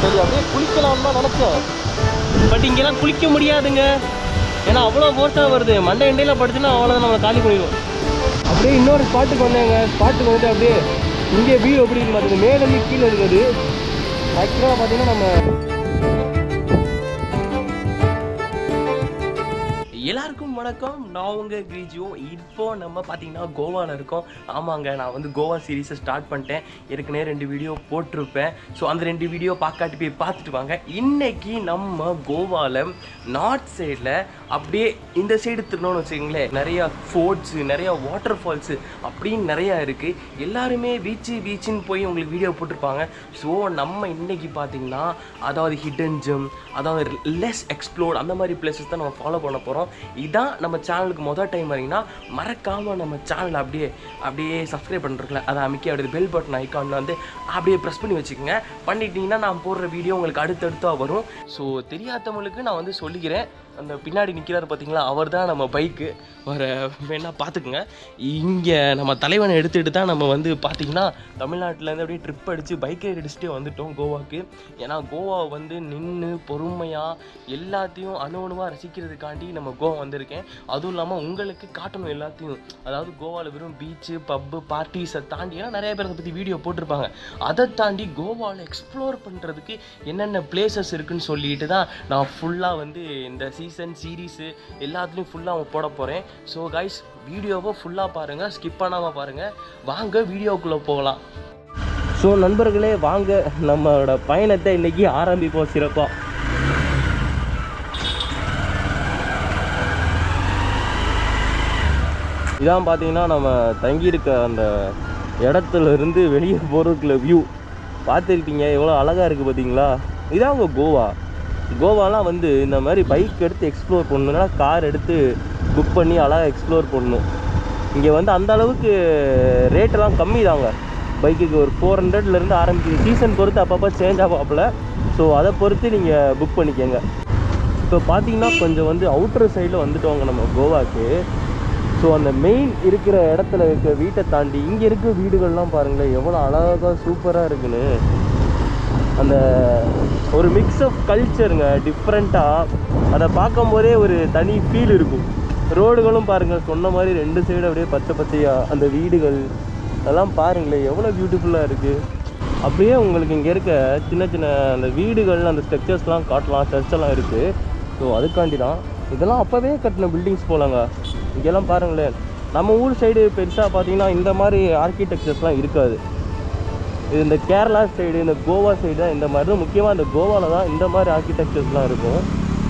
சரி அப்படியே குளிக்கலாம் தான் நினச்சேன். பட் இங்கெல்லாம் குளிக்க முடியாதுங்க. ஏன்னா அவ்வளோ ஃபோர்ஸாக வருது. மண்டை இண்டையில் படுத்துன்னா அவ்வளோதான் நம்மளை காலி பண்ணிடுவோம் அப்படியே இன்னொரு ஸ்பாட்டுக்கு வந்தேங்க. ஸ்பாட்டுக்கு வந்துட்டு அப்படியே இங்கே வியூ எப்படி இருக்கு பார்த்துங்க மேலேருந்து கீழே இருக்குது. ஆக்சுவலாக பார்த்தீங்கன்னா நம்ம எல்லாருக்கும் வணக்கம். நான் உங்கள் கிரிஜியோ. இப்போ நம்ம பார்த்தீங்கன்னா கோவாவில் இருக்கோம். ஆமாங்க நான் வந்து கோவா சீரீஸை ஸ்டார்ட் பண்ணிட்டேன். ஏற்கனவே ரெண்டு வீடியோ போட்டிருப்பேன். ஸோ அந்த ரெண்டு வீடியோ பார்க்காட்டி போய் பார்த்துட்டு வாங்க. இன்னைக்கு நம்ம கோவாவில் நார்த் சைடில் அப்படியே இந்த சைடு திருணும்னு வச்சுக்கோங்களேன். நிறையா ஃபோர்ட்ஸு நிறையா வாட்டர் ஃபால்ஸு அப்படின்னு நிறையா இருக்குது எல்லாருமே பீச்சு பீச்சுன்னு போய் உங்களுக்கு வீடியோ போட்டிருப்பாங்க. ஸோ நம்ம இன்னைக்கு பார்த்தீங்கன்னா அதாவது ஹிடன் ஜிம் அதாவது லெஸ் எக்ஸ்ப்ளோர்ட் அந்த மாதிரி பிளேசஸ் தான் நம்ம ஃபாலோ பண்ண போகிறோம் இதான் நம்ம சேனலுக்கு மொதல் டைம் வரீங்கன்னா மறக்காமல் நம்ம சேனலை அப்படியே அப்படியே சப்ஸ்கிரைப் பண்ணுறதுல அதை அமைக்க அப்படியே பெல் பட்டன் ஐக்கான் வந்து அப்படியே ப்ரெஸ் பண்ணி வச்சுக்கோங்க. பண்ணிட்டீங்கன்னா நான் போடுற வீடியோ உங்களுக்கு அடுத்தடுத்தாக வரும். ஸோ தெரியாதவங்களுக்கு நான் வந்து சொல்லிக்கிறேன். அந்த பின்னாடி நிற்கிறாரு பார்த்தீங்களா அவர் தான் நம்ம பைக்கு வர வேணால் பார்த்துக்குங்க இங்கே நம்ம தலைவனை எடுத்துகிட்டு தான் நம்ம வந்து பார்த்தீங்கன்னா தமிழ்நாட்டிலேருந்து அப்படியே ட்ரிப் அடித்து பைக்கை அடிச்சுட்டே வந்துட்டோம் கோவாக்கு. ஏன்னா கோவா வந்து நின்று பொறுமையாக எல்லாத்தையும் அணு அணுவாக ரசிக்கிறதுக்காண்டி நம்ம கோவா வந்திருக்கேன். அதுவும் இல்லாமல் உங்களுக்கு காட்டணும் எல்லாத்தையும். அதாவது கோவாவில் வெறும் பீச்சு பப்பு பார்ட்டிஸை தாண்டி ஏன்னா நிறைய பேர் அதை பற்றி வீடியோ போட்டிருப்பாங்க. அதை தாண்டி கோவாவில் எக்ஸ்ப்ளோர் பண்ணுறதுக்கு என்னென்ன பிளேசஸ் இருக்குன்னு சொல்லிட்டு தான் நான் ஃபுல்லாக வந்து இந்த சீ சீசன் சீரீஸு எல்லாத்துலேயும் ஃபுல்லாக போட போகிறேன் ஸோ கைஸ் வீடியோவை ஃபுல்லாக பாருங்கள் ஸ்கிப் பண்ணாமல் பாருங்கள் வாங்க வீடியோக்குள்ளே போகலாம். ஸோ நண்பர்களே வாங்க. நம்மளோட பயணத்தை இன்றைக்கி ஆரம்பிப்போம் சிறப்பாக இதான் பார்த்தீங்கன்னா நம்ம தங்கியிருக்க அந்த இடத்துல இருந்து வெளியே போகிறதுக்குள்ள வியூ பார்த்துருக்கீங்க எவ்வளோ அழகாக இருக்குது பார்த்தீங்களா இதான் உங்கள் கோவா. கோவாலாம் வந்து இந்த மாதிரி பைக் எடுத்து எக்ஸ்ப்ளோர் பண்ணணும்னா கார் எடுத்து புக் பண்ணி அழகாக எக்ஸ்ப்ளோர் பண்ணணும். இங்கே வந்து அந்த அளவுக்கு ரேட்டெல்லாம் கம்மி தாங்க பைக்குக்கு ஒரு ஃபோர் ஹண்ட்ரட்லேருந்து ஆரம்பிக்குது. சீசன் பொறுத்து அப்பப்போ சேஞ்ச் ஆகாப்புல ஸோ அதை பொறுத்து நீங்கள் புக் பண்ணிக்கோங்க. இப்போ பார்த்தீங்கன்னா கொஞ்சம் வந்து அவுட்டர் சைடில் வந்துட்டோங்க நம்ம கோவாக்கு. ஸோ அந்த மெயின் இருக்கிற இடத்துல இருக்க வீட்டை தாண்டி இங்கே இருக்க வீடுகள்லாம் பாருங்களேன் எவ்வளோ அழகாக சூப்பராக இருக்குன்னு. அந்த ஒரு மிக்ஸ் ஆஃப் கல்ச்சருங்க டிஃப்ரெண்ட்டாக அதை பார்க்கும்போதே ஒரு தனி ஃபீல் இருக்கும். ரோடுகளும் பாருங்கள் சொன்ன மாதிரி ரெண்டு சைடு அப்படியே பச்சை பச்சையாக அந்த வீடுகள் அதெல்லாம் பாருங்களேன் எவ்வளோ பியூட்டிஃபுல்லாக இருக்குது அப்படியே உங்களுக்கு இங்கே இருக்க சின்ன சின்ன அந்த வீடுகள் அந்த ஸ்ட்ரக்சர்ஸ்லாம் காட்டலாம் சர்ச்செல்லாம் இருக்குது ஸோ அதுக்காண்டி தான் இதெல்லாம் அப்போவே கட்டின பில்டிங்ஸ் போலாங்க. இங்கெல்லாம் பாருங்களேன். நம்ம ஊர் சைடு பெருசாக பார்த்தீங்கன்னா இந்த மாதிரி ஆர்கிடெக்சர்ஸ்லாம் இருக்காது. இது இந்த கேரளா சைடு இந்த கோவா சைடு தான் இந்த மாதிரி தான். முக்கியமாக இந்த கோவாவில் தான் இந்த மாதிரி ஆர்கிடெக்சர்ஸ்லாம் இருக்கும்.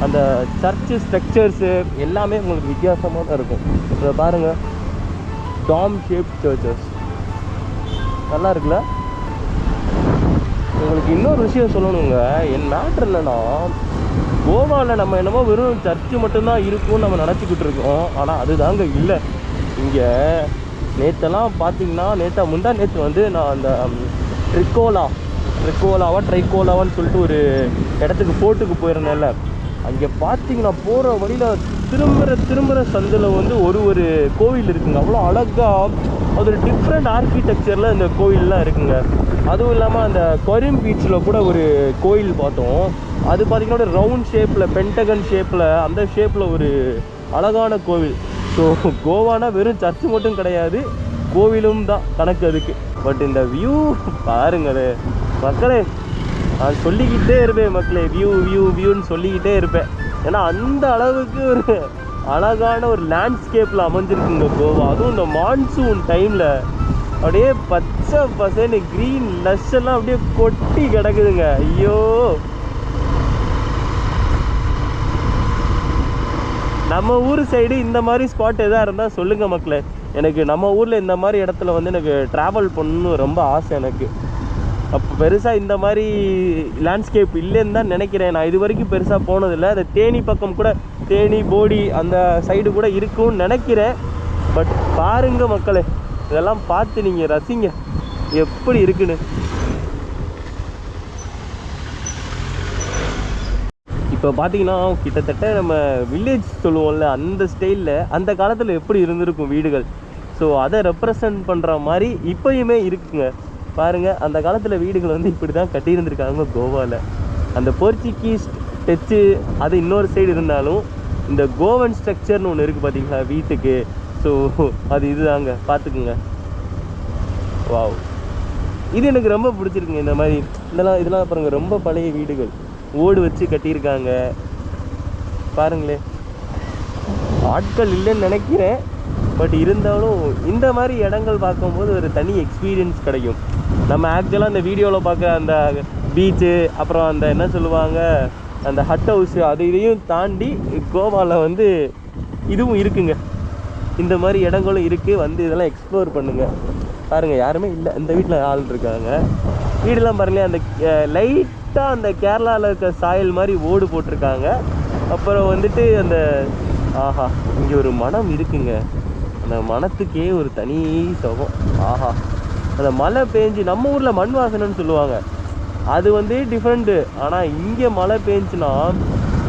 அந்த சர்ச்சு ஸ்ட்ரக்சர்ஸு எல்லாமே உங்களுக்கு வித்தியாசமாக தான் இருக்கும். இதை பாருங்கள் டாம் ஷேப் சர்ச்சஸ் நல்லா இருக்குல்ல? உங்களுக்கு இன்னொரு விஷயம் சொல்லணுங்க. என் மேட்ரு என்னன்னா கோவாவில் நம்ம என்னமோ வெறும் சர்ச்சு மட்டும்தான் இருக்கும்னு நம்ம நினச்சிக்கிட்டு இருக்கோம். ஆனால் அதுதாங்க இல்லை. இங்கே நேற்றெல்லாம் பார்த்தீங்கன்னா நேற்றா முந்தா நேற்று வந்து நான் அந்த ட்ரிக்கோலா ட்ரிக்கோலாவா ட்ரைக்கோலாவான்னு சொல்லிட்டு ஒரு இடத்துக்கு போட்டுக்கு போயிருந்தேன்ல. அங்கே பார்த்தீங்கன்னா போகிற வழியில் திரும்புகிற திரும்புகிற சந்தில் வந்து ஒரு ஒரு கோவில் இருக்குங்க. அவ்வளோ அழகாக அது ஒரு டிஃப்ரெண்ட் ஆர்கிடெக்சரில் இந்த கோயிலெலாம் இருக்குங்க. அதுவும் இல்லாமல் அந்த கொரிம் பீச்சில் கூட ஒரு கோயில் பார்த்தோம். அது பார்த்தீங்கன்னா ஒரு ரவுண்ட் ஷேப்பில் பென்டகன் ஷேப்பில் அந்த ஷேப்பில் ஒரு அழகான கோவில். ஸோ கோவானா வெறும் சர்ச்சு மட்டும் கிடையாது. கோவிலும் தான் கணக்கு அதுக்கு. பட் இந்த வியூ பாருங்களே. மக்களே நான் சொல்லிக்கிட்டே இருப்பேன் மக்களே. வியூ வியூ வியூன்னு சொல்லிக்கிட்டே இருப்பேன். ஏன்னா அந்த அளவுக்கு ஒரு அழகான ஒரு லேண்ட்ஸ்கேப்பில் அமைஞ்சிருக்குங்க கோவா. அதுவும் இந்த மான்சூன் டைமில் அப்படியே பச்சை பசேன்னு க்ரீன் லஷ் எல்லாம் அப்படியே கொட்டி கிடக்குதுங்க. ஐயோ! நம்ம ஊர் சைடு இந்த மாதிரி ஸ்பாட் எதாக இருந்தால் சொல்லுங்கள் மக்களே. எனக்கு நம்ம ஊரில் இந்த மாதிரி இடத்துல வந்து எனக்கு ட்ராவல் பண்ணணும் ரொம்ப ஆசை எனக்கு. அப்போ பெருசாக இந்த மாதிரி லேண்ட்ஸ்கேப் இல்லைன்னு தான் நினைக்கிறேன். நான் இது வரைக்கும் பெருசாக போனதில்லை. அந்த தேனி பக்கம் கூட தேனி போடி அந்த சைடு கூட இருக்கும்னு நினைக்கிறேன். பட் பாருங்க மக்களே இதெல்லாம் பார்த்து நீங்கள் ரசிங்க. எப்படி இருக்குன்னு. இப்போ பார்த்தீங்கன்னா கிட்டத்தட்ட நம்ம வில்லேஜ் சொல்லுவோம்ல அந்த ஸ்டைலில் அந்த காலத்தில் எப்படி இருந்திருக்கும் வீடுகள்? ஸோ அதை ரெப்ரசன்ட் பண்ணுற மாதிரி இப்போயுமே இருக்குங்க. பாருங்கள் அந்த காலத்தில் வீடுகள் வந்து இப்படி தான் கட்டியிருந்திருக்காங்க கோவாவில் அந்த போர்ச்சுகீஸ் டச்சு அது இன்னொரு சைடு இருந்தாலும் இந்த கோவன் ஸ்ட்ரக்சர்னு ஒன்று இருக்குது பார்த்தீங்களா வீட்டுக்கு. ஸோ அது இதுதாங்க. பார்த்துக்குங்க வாவ் இது எனக்கு ரொம்ப பிடிச்சிருக்குங்க இந்த மாதிரி. இதெல்லாம் இதெல்லாம் பாருங்கள் ரொம்ப பழைய வீடுகள். ஓடு வச்சு கட்டியிருக்காங்க. பாருங்களே ஆட்கள் இல்லைன்னு நினைக்கிறேன். பட் இருந்தாலும் இந்த மாதிரி இடங்கள் பார்க்கும்போது ஒரு தனி எக்ஸ்பீரியன்ஸ் கிடைக்கும். நம்ம ஆக்சுவலாக அந்த வீடியோவில் பார்க்குற அந்த பீச்சு அப்புறம் அந்த என்ன சொல்லுவாங்க அந்த ஹட் ஹவுஸு அது இதையும் தாண்டி கோவாவில் வந்து இதுவும் இருக்குங்க. இந்த மாதிரி இடங்களும் இருக்குது வந்து இதெல்லாம் எக்ஸ்ப்ளோர் பண்ணுங்கள் பாருங்கள் யாருமே இல்லை. இந்த வீட்டில் ஆள் இருக்காங்க. வீடெல்லாம் பாருங்களேன் அந்த லைட்டாக அந்த கேரளாவில் இருக்க சாயல் மாதிரி ஓடு போட்டிருக்காங்க. அப்புறம் வந்துட்டு அந்த ஆஹா இங்கே ஒரு மனம் இருக்குங்க. அந்த மனத்துக்கே ஒரு தனி சுகம். ஆஹா. அந்த மழை பேஞ்சு நம்ம ஊரில் மண் வாசனைன்னு சொல்லுவாங்க. அது வந்து டிஃப்ரெண்ட்டு ஆனால் இங்கே மழை பேஞ்சுன்னா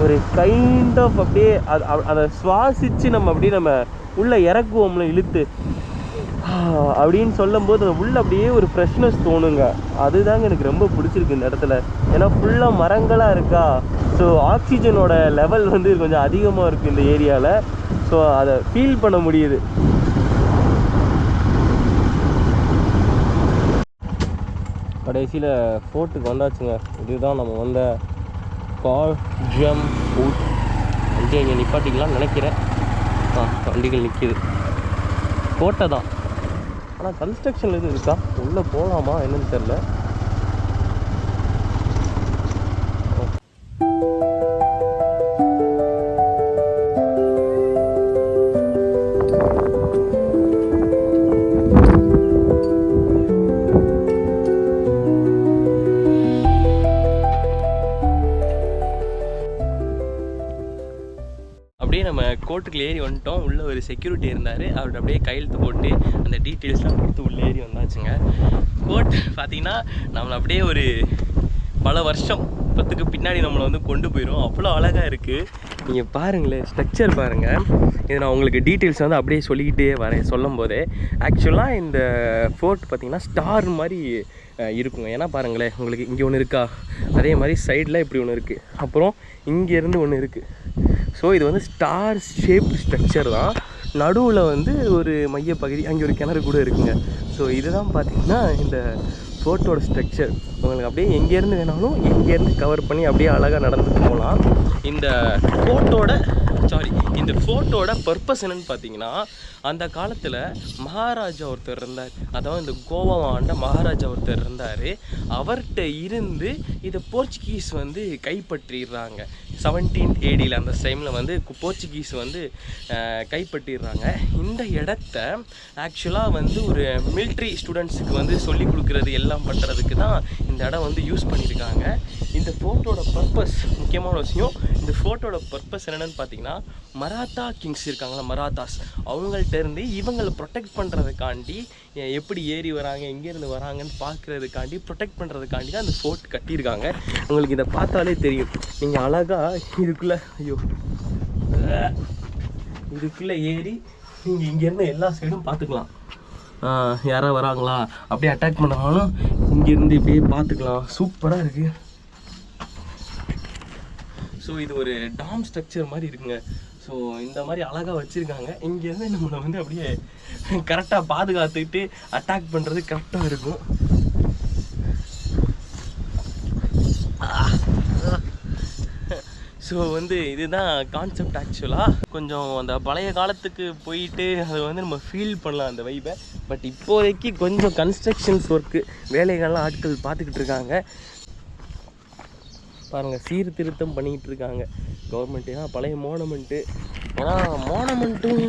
ஒரு கைண்ட் ஆஃப் அப்படியே அது அதை சுவாசித்து நம்ம அப்படியே நம்ம உள்ளே இறக்குவோம்ல இழுத்து. அப்படின்னு சொல்லும்போது அந்த உள்ள அப்படியே ஒரு ஃப்ரெஷ்னஸ் தோணுங்க. அதுதாங்க எனக்கு ரொம்ப பிடிச்சிருக்கு இந்த இடத்துல. ஏன்னா ஃபுல்லாக மரங்களாக இருக்கா? ஸோ ஆக்சிஜனோட லெவல் வந்து கொஞ்சம் அதிகமாக இருக்குது இந்த ஏரியாவில் ஸோ அதை ஃபீல் பண்ண முடியுது. கடைசியில் ஃபோர்ட்டுக்கு வந்தாச்சுங்க. இதுதான் நம்ம வந்த கால் ஜம் ஃபோர்ட் வண்டியை இங்கே நிப்பாட்டிக்கலாம்னு நினைக்கிறேன். ஆ வண்டிகள் நிற்கிது கோட்டை தான். ஆனால் கன்ஸ்ட்ரக்ஷன் எதுவும் இருக்கா? உள்ளே போகலாமா என்னன்னு தெரில போட்டுக்குள்ள ஏறி வந்துட்டோம். உள்ளே ஒரு செக்யூரிட்டி இருந்தார். அவர்கிட்ட அப்படியே கையெழுத்து போட்டு அந்த டீட்டெயில்ஸ்லாம் கொடுத்து உள்ளே ஏறி வந்தாச்சுங்க. கோட் பார்த்தீங்கன்னா நம்மளை அப்படியே ஒரு பல வருஷம் பத்துக்கு பின்னாடி நம்மளை வந்து கொண்டு போயிடும் அவ்வளோ அழகாக இருக்குது நீங்கள் பாருங்களேன் ஸ்ட்ரக்சர் பாருங்கள் இது நான் உங்களுக்கு டீட்டெயில்ஸ் வந்து அப்படியே சொல்லிக்கிட்டே வரேன் சொல்லும் போதே ஆக்சுவலாக இந்த ஃபோர்ட் பார்த்தீங்கன்னா ஸ்டார் மாதிரி இருக்குங்க. ஏன்னா பாருங்களேன் உங்களுக்கு இங்கே ஒன்று இருக்கா? அதே மாதிரி சைடில் இப்படி ஒன்று இருக்குது அப்புறம் இங்கேருந்து ஒன்று இருக்குது ஸோ இது வந்து ஸ்டார் ஷேப் ஸ்ட்ரக்சர் தான். நடுவில் வந்து ஒரு மையப்பகுதி அங்கே ஒரு கிணறு கூட இருக்குங்க. ஸோ இதுதான் பார்த்திங்கன்னா இந்த ஃபோட்டோட ஸ்ட்ரக்சர் உங்களுக்கு அப்படியே எங்கேருந்து வேணாலும் எங்கேருந்து கவர் பண்ணி அப்படியே அழகாக நடந்துட்டு போகலாம் இந்த ஃபோட்டோட சாரி இந்த ஃபோட்டோட பர்பஸ் என்னன்னு பார்த்தீங்கன்னா அந்த காலத்தில் மகாராஜா ஒருத்தர் இருந்தார். அதாவது இந்த கோவாவை ஆண்ட மகாராஜா ஒருத்தர் இருந்தார். அவர்கிட்ட இருந்து இதை போர்ச்சுகீஸ் வந்து கைப்பற்றிடுறாங்க. செவன்டீன் ஏடியில் அந்த டைமில் வந்து போர்ச்சுகீஸ் வந்து கைப்பற்றிடுறாங்க. இந்த இடத்த ஆக்சுவலாக வந்து ஒரு மிலிட்ரி ஸ்டூடெண்ட்ஸுக்கு வந்து சொல்லிக் கொடுக்குறது எல்லாம் பண்ணுறதுக்கு தான் இந்த இடம் வந்து யூஸ் பண்ணியிருக்காங்க. இந்த ஃபோட்டோட பர்பஸ் முக்கியமான விஷயம் இந்த ஃபோட்டோட பர்பஸ் என்னென்னு பார்த்தீங்கன்னா மராத்தா கிங்ஸ் இருக்காங்களா மராத்தாஸ். அவங்கள்ட்ட இருந்து இவங்களை ப்ரொடெக்ட் பண்ணுறதுக்காண்டி எப்படி ஏறி வராங்க எங்கேருந்து வராங்கன்னு பார்க்குறதுக்காண்டி ப்ரொடெக்ட் பண்ணுறதுக்காண்டி தான் அந்த ஃபோர்ட் கட்டியிருக்காங்க. உங்களுக்கு இதை பார்த்தாலே தெரியும். நீங்கள் அழகாக இதுக்குள்ளே ஐயோ. இதுக்குள்ளே ஏறி நீங்கள் இங்கேருந்து எல்லா சைடும் பார்த்துக்கலாம். யாராவது வராங்களா? அப்படியே அட்டாக் பண்ணாலும் இங்கேருந்து இப்படியே பார்த்துக்கலாம். சூப்பராக இருக்குது ஸோ இது ஒரு டாம் ஸ்ட்ரக்சர் மாதிரி இருக்குங்க. ஸோ இந்த மாதிரி அழகாக வச்சுருக்காங்க. இங்கேருந்து நம்மளை வந்து அப்படியே கரெக்டாக பாதுகாத்துக்கிட்டு அட்டாக் பண்ணுறது கரெக்டாக இருக்கும். ஸோ வந்து இதுதான் கான்செப்ட் ஆக்சுவலாக கொஞ்சம் அந்த பழைய காலத்துக்கு போயிட்டு அதை வந்து நம்ம ஃபீல் பண்ணலாம் அந்த வைப்பை பட் இப்போதைக்கு கொஞ்சம் கன்ஸ்ட்ரக்ஷன்ஸ் ஒர்க்கு வேலைகள்லாம் ஆட்கள் பார்த்துக்கிட்டு இருக்காங்க. பாருங்கள் சீர்திருத்தம் பண்ணிக்கிட்டு இருக்காங்க. கவர்மெண்ட் ஏன்னா பழைய மோனமெண்ட்டு ஏன்னா மோனமெண்ட்டும்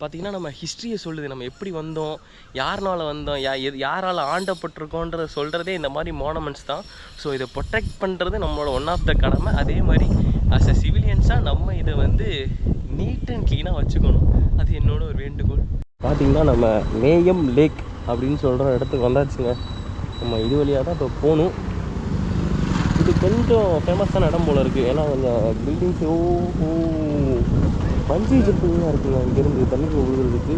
பார்த்திங்கன்னா நம்ம ஹிஸ்ட்ரியை சொல்லுது. நம்ம எப்படி வந்தோம் யாருனால வந்தோம் யா எது யாரால் ஆண்டப்பட்டிருக்கோன்ற சொல்கிறதே இந்த மாதிரி மோனமெண்ட்ஸ் தான். ஸோ இதை ப்ரொடெக்ட் பண்ணுறது நம்மளோட ஒன் ஆஃப் த கடமை. அதே மாதிரி அஸ் அ சிவிலியன்ஸாக நம்ம இதை வந்து நீட் அண்ட் க்ளீனாக வச்சுக்கணும். அது என்னோட ஒரு வேண்டுகோள். பார்த்திங்கன்னா நம்ம மேயம் லேக் அப்படின்னு சொல்கிற இடத்துக்கு வந்தாச்சுங்க. நம்ம இது வழியாக தான் இப்போ போகணும். இது கொஞ்சம் ஃபேமஸான இடம் போல் இருக்குது ஏன்னா கொஞ்சம் பில்டிங்ஸ் ஓ ஓ. பஞ்சி ஜம்பிங்லாம் இருக்குங்க. இங்கேருந்து தண்ணிக்கு விழுகிறதுக்கு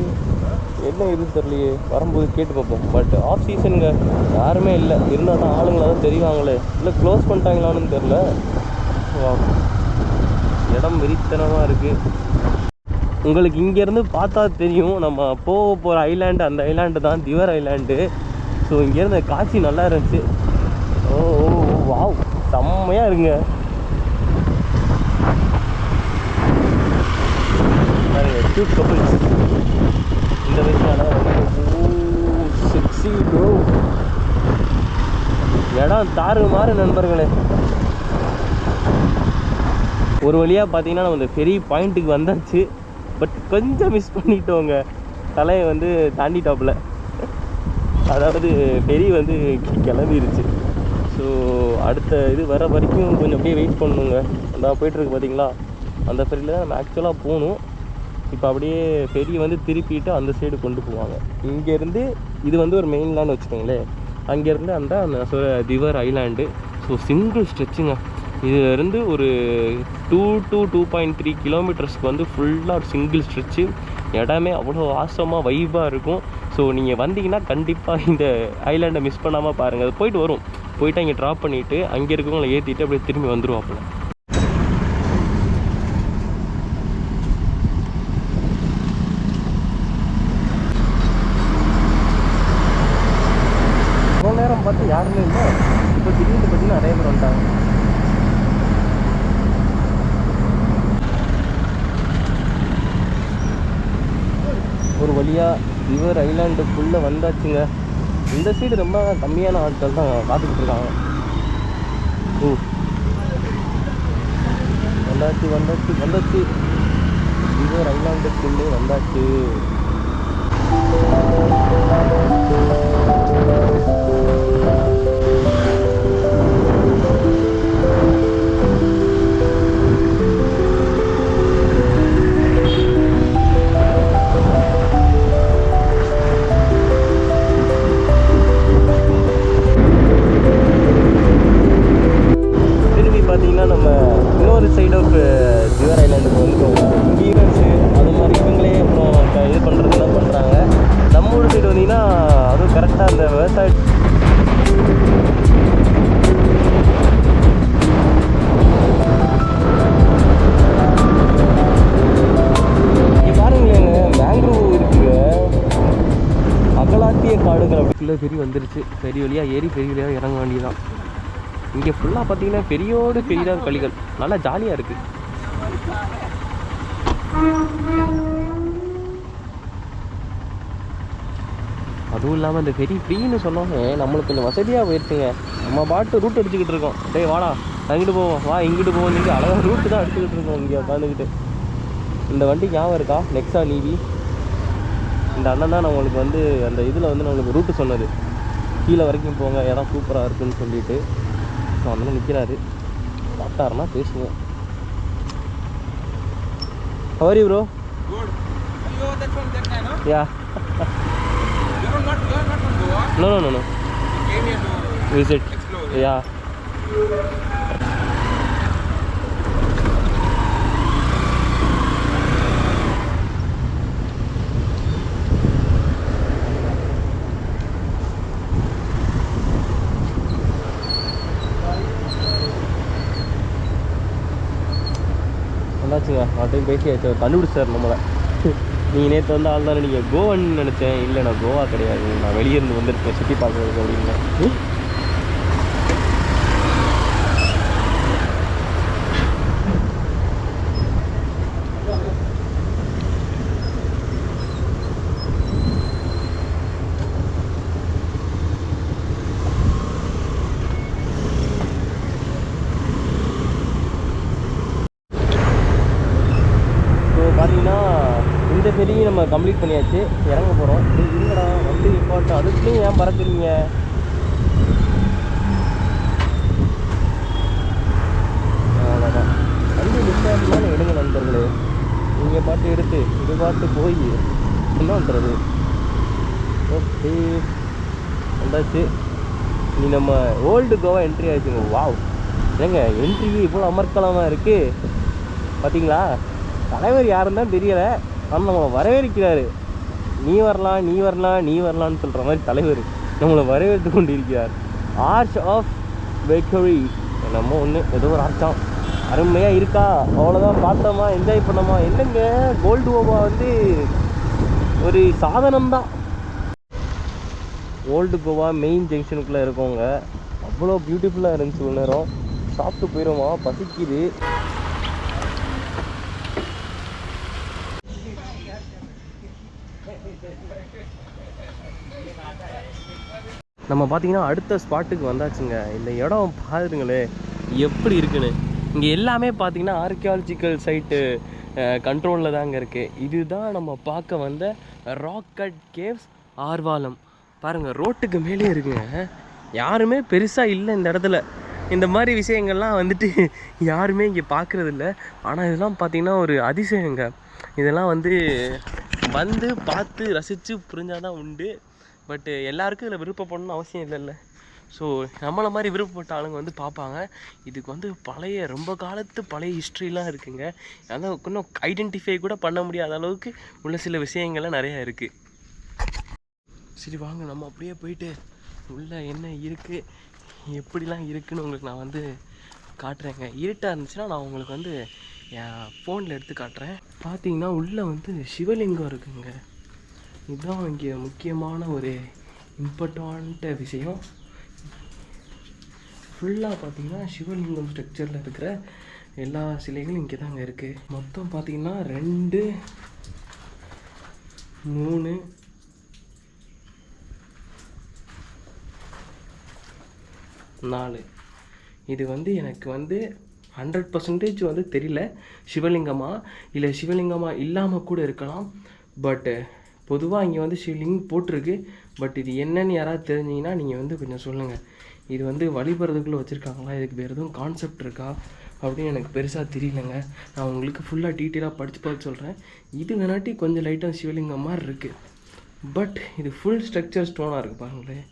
என்ன இதுன்னு தெரியலையே. வரும்போது கேட்டு பார்ப்போம். பட் ஆஃப் சீசனுங்க யாருமே இல்லை. இருந்தால் தான் ஆளுங்களாக தான் தெரிவாங்களே. இல்லை க்ளோஸ் பண்ணிட்டாங்களான்னு தெரில இடம் வெறித்தனமாக இருக்குது உங்களுக்கு இங்கேருந்து பார்த்தா தெரியும் நம்ம போக போகிற ஐலாண்டு அந்த ஐலாண்டு தான் திவர் ஐலாண்டு ஸோ இங்கேருந்து காட்சி நல்லா இருந்துச்சு. ஓ ஓ ஓ, வாவ் செம்மையாக இருங்க க்யூட் கப்பிள்ஸ் இந்த வயசான சிக்ஸி இடம் தாறு மாறு நண்பர்களே. ஒரு வழியாக பார்த்தீங்கன்னா நம்ம இந்த ஃபெரி பாயிண்ட்டுக்கு வந்தாச்சு பட் கொஞ்சம் மிஸ் பண்ணிட்டோங்க தலையை வந்து தாண்டிட்டாப்புல அதாவது ஃபெரி வந்து கிளம்பிருச்சு ஸோ அடுத்த இது வர வரைக்கும் கொஞ்சம் அப்படியே வெயிட் பண்ணணுங்க அந்த போயிட்டுருக்கு பார்த்தீங்களா அந்த ஃபெரியில் தான் நம்ம ஆக்சுவலாக போகணும் இப்போ அப்படியே ஃபெரி வந்து திருப்பிட்டு அந்த சைடு கொண்டு போவாங்க இங்கேருந்து இது வந்து ஒரு மெயின்லான்னு வச்சுக்கோங்களேன் அங்கேருந்து அந்த அந்த திவர் ஐலாண்டு ஸோ சிங்கிள் ஸ்ட்ரெச்சுங்க இதுலேருந்து ஒரு two two two point three கிலோமீட்டர்ஸ்க்கு வந்து ஃபுல்லாக ஒரு சிங்கிள் ஸ்ட்ரெச்சு இடமே அவ்வளோ ஆசமாக வைவாக இருக்கும். ஸோ நீங்கள் வந்தீங்கன்னா கண்டிப்பாக இந்த ஐலாண்டை மிஸ் பண்ணாமல் பாருங்கள் அது போயிட்டு வரும். போயிட்டு அங்கே ட்ராப் பண்ணிவிட்டு அங்கே இருக்கவங்களை ஏற்றிட்டு அப்படியே திரும்பி வந்துருவாப்புல இவ்வளோ நேரம் பார்த்து யாருமே இல்லை இப்போ திடீர்னு பார்த்தீங்கன்னா நிறைய பேர் வந்துட்டாங்க ஒரு வழியாக ரிவர் ஐலாண்டுக்குள்ளே வந்தாச்சுங்க. இந்த சைடு ரொம்ப கம்மியான ஆட்கள் தான் பார்த்துக்கிட்டு இருக்காங்க. ஓ. வந்தாச்சு வந்தாச்சு வந்தாச்சு. ரிவர் ஐலாண்டுக்குள்ளே வந்தாச்சு. உள்ளே அப்படிக்குள்ளே வந்துருச்சு. பெரிய வழியாக ஏறி பெரிய வழியாக இறங்க வேண்டியதான் இங்கே ஃபுல்லாக பார்த்தீங்கன்னா பெரியோடு பெரியதாக களிகள் நல்லா ஜாலியாக இருக்குது அதுவும் இல்லாமல் இந்த பெரிய ஃப்ரீன்னு சொன்னோன்னே நம்மளுக்கு கொஞ்சம் வசதியாக போயிடுச்சுங்க நம்ம பாட்டு ரூட் அடிச்சுக்கிட்டு இருக்கோம். டேய் வாடா அங்கிட்டு போவோம் வா இங்கிட்டு போவோம் நீங்கள் அழகாக ரூட்டு தான் அடிச்சுக்கிட்டு இருக்கோம் இங்கே உட்காந்துக்கிட்டு இந்த வண்டி ஞாபகம் இருக்கா? நெக்ஸா நீவி இந்த அண்ணன் தான் நம்மளுக்கு வந்து அந்த இதில் வந்து நம்மளுக்கு ரூட்டு சொன்னது. கீழே வரைக்கும் போங்க இடம் சூப்பராக இருக்குன்னு சொல்லிட்டு. ஸோ அண்ணன் நிற்கிறாரு பார்த்தாருன்னா பேசுவோம் how are you bro? Yeah. No no no no visit. Yeah பேசுங்க. அவர்கிட்ட பேசியாச்சு அவர் கண்டுபிடிச்சார் நம்மளை. நீங்கள் நேற்று வந்து ஆள் தானே நீங்கள் கோவன் நினச்சேன். இல்லை நான் கோவா கிடையாது. நான் வெளியே இருந்து வந்திருக்கேன் சுற்றி பார்க்குறதுக்கு அப்படின்னு ஸோ பார்த்தீங்கன்னா இந்த ஃபெரியும் நம்ம கம்ப்ளீட் பண்ணியாச்சு. இறங்க போகிறோம் இல்லைடா வண்டி நிப்பாட்டு. அதுக்குள்ளேயும் ஏன் பறக்குறீங்க? அவ்வளோதான் வண்டி நிப்பாட்டுனாலும் எடுங்க நண்பர்களே. நீங்கள் பாட்டு எடுத்து இது பாட்டு போய் என்ன பண்ணுறது ஓகே. வந்தாச்சு. நீ நம்ம ஓல்டு கோவா என்ட்ரி ஆகிடுச்சுங்க வாவ் ஏங்க என்ட்ரி இவ்வளோ அமர்க்கலமாக இருக்குது பார்த்தீங்களா தலைவர் யாருன்னு தான் தெரியலை. ஆனால் நம்மளை வரவேற்கிறாரு. நீ வரலாம் நீ வரலாம் நீ வரலான்னு சொல்கிற மாதிரி தலைவர் நம்மளை வரவேற்று கொண்டு இருக்கிறார் ஆர்ச் ஆஃப் பேக்கரி நம்ம ஒன்று ஏதோ ஒரு அர்த்தம் அருமையாக இருக்கா? அவ்வளோதான் பார்த்தோமா என்ஜாய் பண்ணோமா? என்னங்க கோல்டு ஓபா வந்து ஒரு சாதனம் தான் ஓல்டு கோவா மெயின் ஜங்ஷனுக்குள்ளே இருக்கவங்க அவ்வளோ பியூட்டிஃபுல்லாக இருந்துச்சு ஒரு நேரம். சாப்பிட்டு போயிடுமா பசிக்குது. நம்ம பார்த்தீங்கன்னா அடுத்த ஸ்பாட்டுக்கு வந்தாச்சுங்க. இந்த இடம் பாருங்களே எப்படி இருக்குன்னு. இங்கே எல்லாமே பார்த்தீங்கன்னா ஆர்கியாலஜிக்கல் சைட்டு கண்ட்ரோலில் தாங்க இருக்குது இதுதான் நம்ம பார்க்க வந்த ராக்கட் கேவ்ஸ் ஆர்வாலம். பாருங்கள் ரோட்டுக்கு மேலே இருக்குங்க. யாருமே பெருசாக இல்லை இந்த இடத்துல. இந்த மாதிரி விஷயங்கள்லாம் வந்துட்டு யாருமே இங்கே பார்க்குறதில்ல ஆனால் இதெல்லாம் பார்த்தீங்கன்னா ஒரு அதிசயங்க. இதெல்லாம் வந்து வந்து பார்த்து ரசித்து புரிஞ்சாதான் உண்டு. பட்டு எல்லாருக்கும் இதில் விருப்பப்படணும்னு அவசியம் இல்லைல்ல. ஸோ நம்மளை மாதிரி விருப்பப்பட்ட ஆளுங்க வந்து பார்ப்பாங்க. இதுக்கு வந்து பழைய ரொம்ப காலத்து பழைய ஹிஸ்ட்ரிலாம் இருக்குங்க. அதான் இன்னும் ஐடென்டிஃபை கூட பண்ண முடியாத அளவுக்கு உள்ள சில விஷயங்கள்லாம் நிறையா இருக்குது சரி வாங்க. நம்ம அப்படியே போயிட்டு உள்ளே என்ன இருக்குது எப்படிலாம் இருக்குன்னு உங்களுக்கு நான் வந்து காட்டுறேங்க. இருட்டாக இருந்துச்சுன்னா நான் உங்களுக்கு வந்து என் ஃபோனில் எடுத்து காட்டுறேன். பார்த்தீங்கன்னா உள்ளே வந்து சிவலிங்கம் இருக்குங்க. இதுதான் இங்கே முக்கியமான ஒரு இம்பார்ட்டண்ட்ட விஷயம். ஃபுல்லாக பார்த்தீங்கன்னா சிவலிங்கம் ஸ்ட்ரக்சரில் இருக்கிற எல்லா சிலைகளும் இங்கே தாங்க இருக்குது மொத்தம் பார்த்தீங்கன்னா ரெண்டு மூணு நாலு. இது வந்து எனக்கு வந்து ஹண்ட்ரட் பர்சன்டேஜ் வந்து தெரியல. சிவலிங்கமாக இல்லை சிவலிங்கமாக இல்லாமல் கூட இருக்கலாம். பட்டு பொதுவாக இங்கே வந்து சிவலிங்கம் போட்டிருக்கு. பட் இது என்னன்னு யாராவது தெரிஞ்சிங்கன்னா நீங்கள் வந்து கொஞ்சம் சொல்லுங்கள் இது வந்து வழிபடுறதுக்குள்ளே வச்சுருக்காங்களா? இதுக்கு வேறு எதுவும் கான்செப்ட் இருக்கா? அப்படின்னு எனக்கு பெருசாக தெரியலங்க. நான் உங்களுக்கு ஃபுல்லாக டீட்டெயிலாக படித்து பார்த்து சொல்கிறேன் இது வேணாட்டி கொஞ்சம் லைட்டாக சிவலிங்கம் மாதிரி இருக்குது பட் இது ஃபுல் ஸ்ட்ரக்சர் ஸ்டோனாக இருக்குது பாருங்களேன்.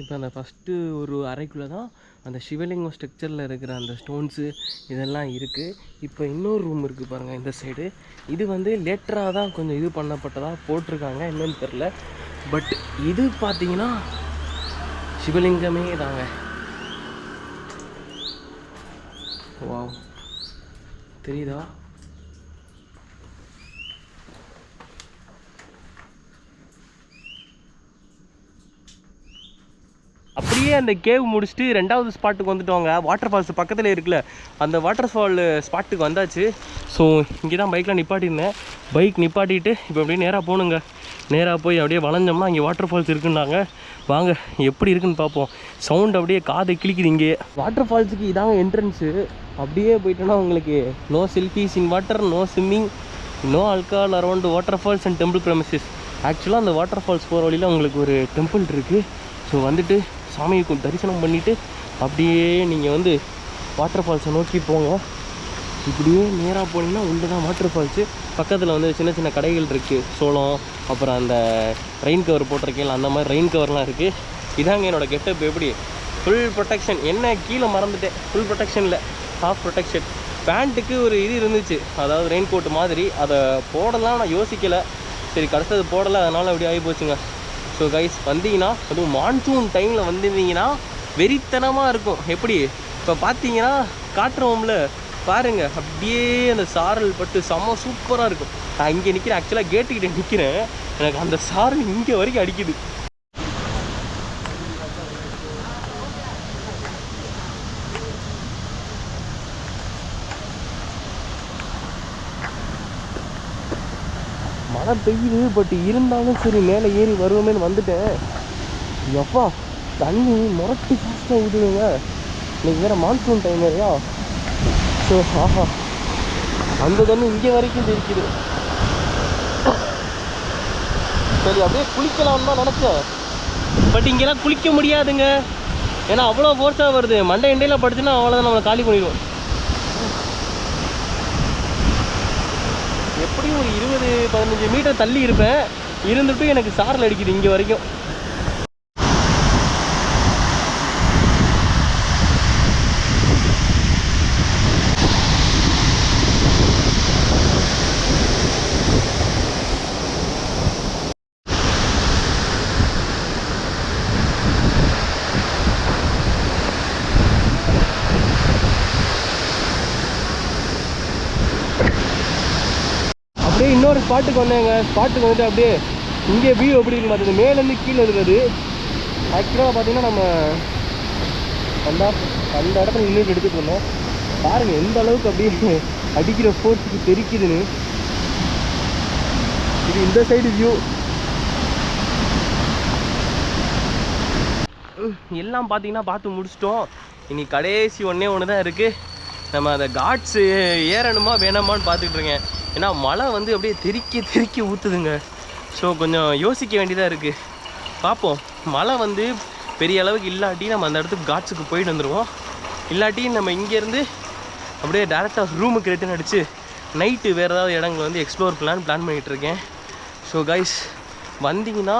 இப்போ அந்த ஃபஸ்ட்டு ஒரு அறைக்குள்ளே தான் அந்த சிவலிங்கம் ஸ்ட்ரக்சரில் இருக்கிற அந்த ஸ்டோன்ஸு இதெல்லாம் இருக்குது இப்போ இன்னொரு ரூம் இருக்குது பாருங்கள் இந்த சைடு இது வந்து லேட்டராக தான் கொஞ்சம் இது பண்ணப்பட்டதாக போட்டிருக்காங்க என்னன்னு தெரில பட் இது பார்த்தீங்கன்னா சிவலிங்கமே தாங்க. வாவ் தெரியுதா? அப்படியே அந்த கேவ் முடிச்சுட்டு ரெண்டாவது ஸ்பாட்டுக்கு வந்துட்டோங்க. வாட்டர் ஃபால்ஸ் பக்கத்தில் இருக்குல்ல அந்த வாட்டர் ஃபால் ஸ்பாட்டுக்கு வந்தாச்சு. ஸோ இங்கே தான் பைக்கில் நிப்பாட்டியிருந்தேன். பைக் நிப்பாட்டிட்டு இப்போ அப்படியே நேராக போகணுங்க நேராக போய் அப்படியே வளைஞ்சோம்னா இங்கே வாட்டர் ஃபால்ஸ் இருக்குன்னாங்க. வாங்க எப்படி இருக்குன்னு பார்ப்போம். சவுண்ட் அப்படியே காதை கிழிக்குது இங்கே வாட்டர் ஃபால்ஸுக்கு இதாங்க என்ட்ரன்ஸு அப்படியே போயிட்டோன்னா உங்களுக்கு no selfies in water no swimming no alcohol around waterfalls and temple premises ஆக்சுவலாக அந்த வாட்டர் ஃபால்ஸ் போகிற வழியில் உங்களுக்கு ஒரு டெம்பிள் இருக்குது ஸோ வந்துட்டு சாமியை தரிசனம் பண்ணிவிட்டு அப்படியே நீங்கள் வந்து வாட்டர் ஃபால்ஸை நோக்கி போங்க. இப்படியே நேராக போனீங்கன்னா உள்ளே தான் வாட்டர் ஃபால்ஸு பக்கத்தில் வந்து சின்ன சின்ன கடைகள் இருக்குது சோளம் அப்புறம் அந்த ரெயின் கவர் போட்டிருக்கேன் அந்த மாதிரி ரெயின் கவர்லாம் இருக்குது இதாங்க என்னோட கெட்டப் எப்படி? ஃபுல் ப்ரொடெக்ஷன் என்ன கீழே மறந்துட்டேன். ஃபுல் ப்ரொடெக்ஷனில் ஹாஃப் ப்ரொடெக்ஷன் பேண்ட்டுக்கு ஒரு இது இருந்துச்சு. அதாவது ரெயின் கோட் மாதிரி. அதை போடலாம் நான் யோசிக்கலை. சரி கடைசிது போடலை. அதனால் அப்படி ஆகி போச்சுங்க. ஸோ கைஸ் வந்தீங்கன்னா அதுவும் மான்சூன் டைமில் வந்திருந்தீங்கன்னா வெறித்தனமாக இருக்கும். எப்படி? இப்போ பார்த்தீங்கன்னா காட்டுறோம்ல பாருங்கள் அப்படியே அந்த சாரல் பட்டு செம்ம சூப்பராக இருக்கும். நான் இங்கே நிற்கிறேன் ஆக்சுவலாக கேட்டுக்கிட்டே நிற்கிறேன் எனக்கு அந்த சாரல் இங்கே வரைக்கும் அடிக்குது. மழை பெய்யுது பட் இருந்தாலும் சரி மேலே ஏறி வருவோமேன்னு வந்துட்டேன். எப்பா தண்ணி முரட்டி ஃபாஸ்ட்டாக ஊதுங்க இன்னைக்கு வேறு மான்சூன் டைம் இல்லையா ஸோ ஆஹா. அந்த தண்ணி இங்கே வரைக்கும் தெரிக்குது. சரி அப்படியே குளிக்கலாம்னு தான் நினச்சேன். பட் இங்கெல்லாம் குளிக்க முடியாதுங்க. ஏன்னா அவ்வளோ ஃபோர்ஸாக வருது. மண்டை இண்டையில் படுத்துன்னா அவ்வளோதான் நம்மளை காலி பண்ணிடுவோம். எப்படியும் ஒரு இருபது பதினஞ்சு மீட்டர் தள்ளி இருப்பேன். இருந்துட்டு எனக்கு சாரல் அடிக்குது இங்கே வரைக்கும் இன்னொரு ஸ்பாட்டுக்கு வந்தேங்க. ஸ்பாட்டுக்கு வந்துட்டு அப்படியே இங்கே வியூ எப்படி இருக்கு பார்த்தது மேலேருந்து கீழே இருக்கிறது. ஆக்சுவலாக பார்த்தீங்கன்னா நம்ம அந்த அந்த இடத்துல நின்றுட்டு எடுத்துட்டு இருந்தோம் பாருங்கள் எந்த அளவுக்கு அப்படியே அடிக்கிற ஃபோர்ஸுக்கு தெரிக்குதுன்னு. இது இந்த சைடு வியூ எல்லாம் பார்த்தீங்கன்னா பார்த்து முடிச்சிட்டோம். இனி கடைசி ஒன்றே ஒன்று தான் இருக்குது நம்ம அந்த காட்ஸு ஏறணுமா வேணாமான்னு பார்த்துக்கிட்டு இருக்கேன். ஏன்னா மழை வந்து அப்படியே தெறிக்க தெறிக்க ஊற்றுதுங்க ஸோ கொஞ்சம் யோசிக்க வேண்டியதாக இருக்குது பார்ப்போம் மழை வந்து பெரிய அளவுக்கு இல்லாட்டி நம்ம அந்த இடத்துக்கு காட்ஸுக்கு போயிட்டு வந்துடுவோம் இல்லாட்டி நம்ம இங்கேருந்து அப்படியே டேரெக்டாக ரூமுக்கு ரிட்டன் அடித்து நைட்டு வேறு ஏதாவது இடங்களை வந்து எக்ஸ்ப்ளோர் பிளான் பிளான் பண்ணிகிட்டு இருக்கேன். ஸோ கைஸ் வந்தீங்கன்னா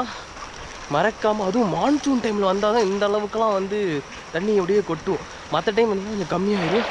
மறக்காமல் அதுவும் மான்சூன் டைமில் வந்தால் தான் இந்த அளவுக்குலாம் வந்து தண்ணி அப்படியே கொட்டும் மற்ற டைம் வந்து கொஞ்சம் கம்மியாயிடும்